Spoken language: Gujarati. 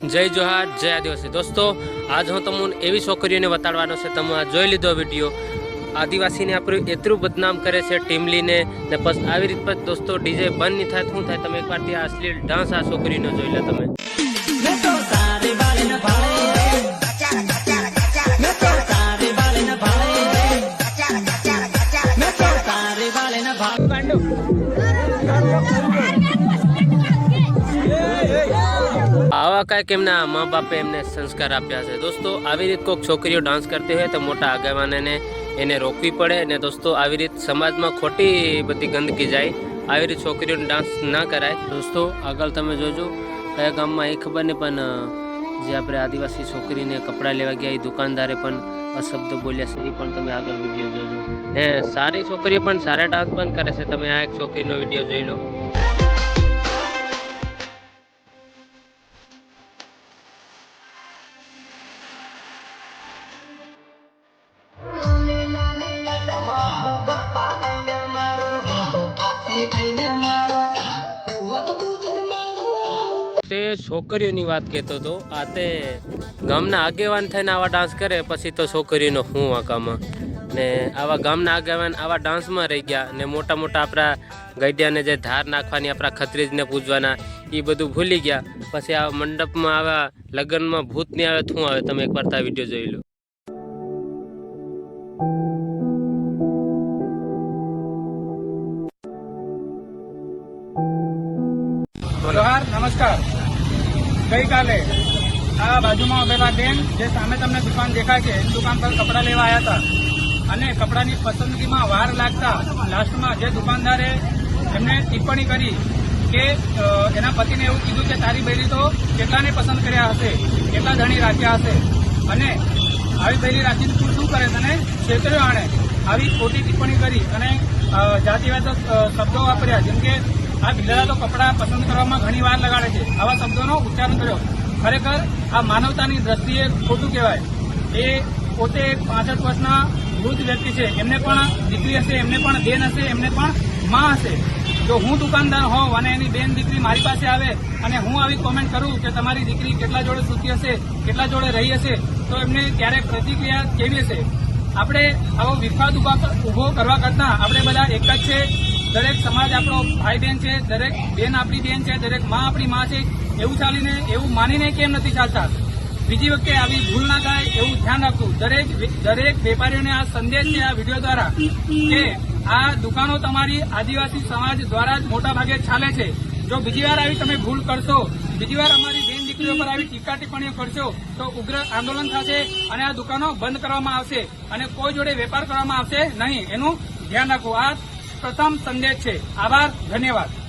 જય જોહાર જય આદિવાસી. દોસ્તો આજ હું તમને એવી છોકરીઓને બતાડવાનો છે તમે આ જોઈ લીધો વીડિયો. આદિવાસીને આપણું એટલું બદનામ કરે છે ટીમલીને ને બસ આવી રીત પછી દોસ્તો ડીજે બંધ નહીં થાય શું થાય તમે એકવાર ત્યાં અશ્લીલ ડાન્સ આ છોકરીનો જોઈ લો તમે. मैं આવા કાંઈક એમના મા બાપે એમને સંસ્કાર આપ્યા છે. દોસ્તો, આવી રીત કોઈક છોકરીઓ ડાન્સ કરતી હોય તો મોટા આગેવાનને એને રોકવી પડે ને દોસ્તો, આવી રીત સમાજમાં ખોટી બધી ગંદકી જાય, આવી રીત છોકરીઓને ડાન્સ ના કરાય. દોસ્તો, આગળ તમે જોજો, કયા ગામમાં એ ખબર નહીં, પણ જે આપણે આદિવાસી છોકરીને કપડાં લેવા ગયા એ દુકાનદારે પણ અશબ્દ બોલ્યા છે, એ પણ તમે આગળ વીડિયો જોજો. ને સારી છોકરીઓ પણ સારા ડાન્સ પણ કરે છે. તમે આ એક છોકરીનો વીડિયો જોઈ લો. તે છોકરીઓની વાત કહેતો હતો. આ તે ગામના આગેવાન થઈને આવા ડાન્સ કરે, પછી તો છોકરીઓનો હું આકામાં. ને આવા ગામના આગેવાન આવા ડાન્સમાં રહી ગયા ને મોટા મોટા આપણા ગઈડિયાને જે ધાર નાખવાની, આપણા ખત્રીજને પૂજવાના એ બધું ભૂલી ગયા. પછી આ મંડપમાં આવા લગ્નમાં ભૂત નહીં આવે શું આવે? તમે એકવાર આ વીડિયો જોઈ લો. જોહાર નમસ્કાર. ગઈકાલે આ બાજુમાં આવેલા બેન, જે સામે તમને દુકાન દેખાય છે એ દુકાન પર કપડાં લેવા આવ્યા હતા. અને કપડાની પસંદગીમાં વાર લાગતા લાસ્ટમાં જે દુકાનદારે એમને ટિપ્પણી કરી કે એના પતિને એવું કીધું કે, તારી બૈરી તો કેટલાને પસંદ કર્યા હશે? કેટલા ધણી રાખ્યા હશે? અને આવી બૈરી રાખીને તું શું કરે તને છેતર્યો આણે. આવી ખોટી ટિપ્પણી કરી અને જાતિવાદ શબ્દો વાપર્યા. જેમ કે આ બિલાડા કપડાં પસંદ કરવામાં ઘણી વાર લગાડે છે. આવા શબ્દોનો ઉચ્ચારણ કર્યો. ખરેખર આ માનવતાની દ્રષ્ટિએ ખોટું કહેવાય. એ પોતે પાસઠ વર્ષના વૃદ્ધ વ્યક્તિ છે. એમને પણ દીકરી હશે, એમને પણ બેન હશે, એમને પણ માં હશે. જો હું દુકાનદાર હોઉં અને એની બેન દીકરી મારી પાસે આવે અને હું આવી કોમેન્ટ કરું કે તમારી દીકરી કેટલા જોડે સૂતી હશે, કેટલા જોડે રહી હશે, તો એમને ક્યારેક પ્રતિક્રિયા કેવી હશે? આપણે આવો વિવાદ ઊભા કરવા કરતા આપણે બધા એક જ છે. દરેક સમાજ આપણો ભાઈ બહેન છે, દરેક બેન આપણી બેન છે, દરેકમાં આપણી માં છે. એવું ચાલીને, એવું માનીને કેમ નથી ચાલતા? બીજી વખતે આવી ભૂલ ના થાય, એવું ધ્યાન રાખવું. દરેક દરેક વેપારીઓને આ સંદેશ છે, આ વીડિયો દ્વારા, કે આ દુકાનો તમારી આદિવાસી સમાજ દ્વારા જ મોટા ભાગે ચાલે છે. જો બીજી વાર આવી તમે ભૂલ કરશો, બીજી વાર અમારી દીકરીઓ પર આવી ટીકા ટિપ્પણીઓ કરશો તો ઉગ્ર આંદોલન થશે અને આ દુકાનો બંધ કરવામાં આવશે અને કોઈ જોડે વેપાર કરવામાં આવશે નહીં. એનું ધ્યાન રાખવું આ પ્રથમ સંદેશ છે. આભાર. ધન્યવાદ.